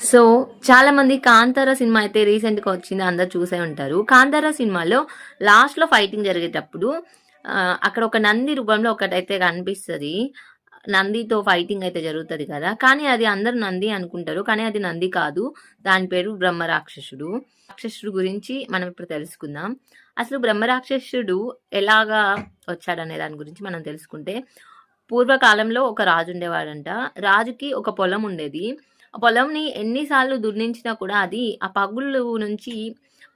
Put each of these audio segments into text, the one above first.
So చాలా మంది Kantara cinema అయితే రీసెంట్గా వచ్చింది అందరు చూసే ఉంటారు. కాంతార సినిమాలో లాస్ట్లో ఫైటింగ్ జరిగేటప్పుడు అక్కడ ఒక నంది రూపంలో ఒకటైతే కనిపిస్తుంది. నందితో ఫైటింగ్ అయితే జరుగుతుంది కదా. కానీ అది అందరు నంది అనుకుంటారు. కానీ అది నంది కాదు. దాని పేరు బ్రహ్మ రాక్షసుడు రాక్షసుడు గురించి మనం ఇప్పుడు తెలుసుకుందాం. అసలు బ్రహ్మ రాక్షసుడు ఎలాగా వచ్చాడనే దాని గురించి మనం తెలుసుకుంటే పూర్వకాలంలో ఒక రాజు ఉండేవాడంట. రాజుకి ఒక పొలం ఉండేది. పొలంని ఎన్నిసార్లు దున్నించినా కూడా అది ఆ పగుళ్ళు నుంచి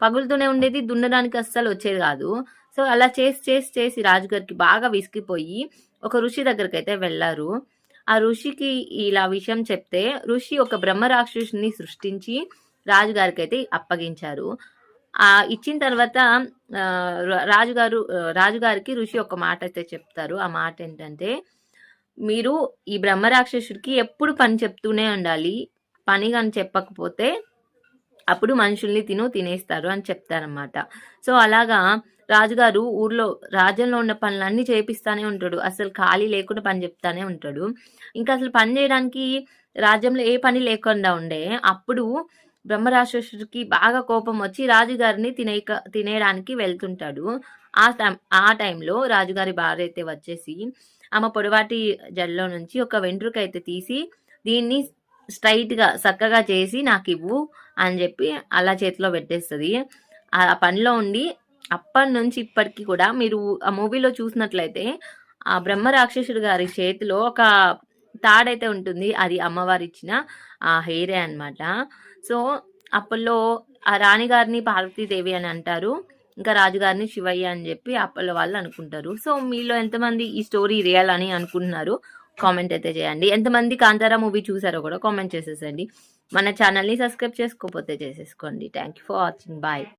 పగులుతూనే ఉండేది దున్నడానికి అస్సలు వచ్చేది కాదు. సో అలా చేసి చేసి చేసి రాజుగారికి బాగా విసిగిపోయి ఒక ఋషి దగ్గరికి అయితే వెళ్ళారు. ఆ ఋషికి ఇలా విషయం చెప్తే ఋషి ఒక బ్రహ్మ రాక్షసుని సృష్టించి రాజుగారికి అయితే అప్పగించారు. ఆ ఇచ్చిన తర్వాత రాజుగారు రాజుగారికి ఋషి ఒక మాట అయితే చెప్తారు. ఆ మాట ఏంటంటే మీరు ఈ బ్రహ్మ రాక్షసుడికి ఎప్పుడు పని చెప్తూనే ఉండాలి. పని కానీ చెప్పకపోతే అప్పుడు మనుషుల్ని తిను తినేస్తారు అని చెప్తారన్నమాట. సో అలాగా రాజుగారు ఊర్లో రాజ్యంలో ఉన్న పనులన్నీ చేపిస్తానే ఉంటాడు. అసలు ఖాళీ లేకుండా పని చెప్తానే ఉంటాడు. ఇంకా అసలు పని చేయడానికి రాజ్యంలో ఏ పని లేకుండా ఉండే అప్పుడు బ్రహ్మరాక్షసుడికి బాగా కోపం వచ్చి రాజుగారిని తినేక తినేయడానికి వెళ్తుంటాడు. ఆ టైం ఆ టైంలో రాజుగారి భార్య అయితే వచ్చేసి ఆమె పొడవాటి జల్లో నుంచి ఒక వెంట్రుక అయితే తీసి దీన్ని స్ట్రైట్గా చక్కగా చేసి నాకు ఇవ్వు అని చెప్పి అలా చేతిలో పెట్టేస్తుంది. ఆ పనిలో ఉండి అప్పటి నుంచి ఇప్పటికి కూడా మీరు ఆ మూవీలో చూసినట్లయితే ఆ బ్రహ్మ రాక్షసుడు గారి చేతిలో ఒక తాడైతే ఉంటుంది. అది అమ్మవారు ఇచ్చిన ఆ హెయిరే అన్నమాట. సో అప్పట్లో ఆ రాణిగారిని పార్వతీదేవి అని అంటారు. ఇంకా రాజుగారిని శివయ్య అని చెప్పి అప్పల వాళ్ళు అనుకుంటారు. సో మీలో ఎంతమంది ఈ స్టోరీ రియల్ అని అనుకుంటున్నారు? కామెంట్ అయితే చేయండి. ఎంతమంది కాంతారా మూవీ చూసారో కూడా కామెంట్ చేసేసండి. మన ఛానల్ని సబ్స్క్రైబ్ చేసుకోకపోతే చేసేసుకోండి. Thank you for watching. Bye.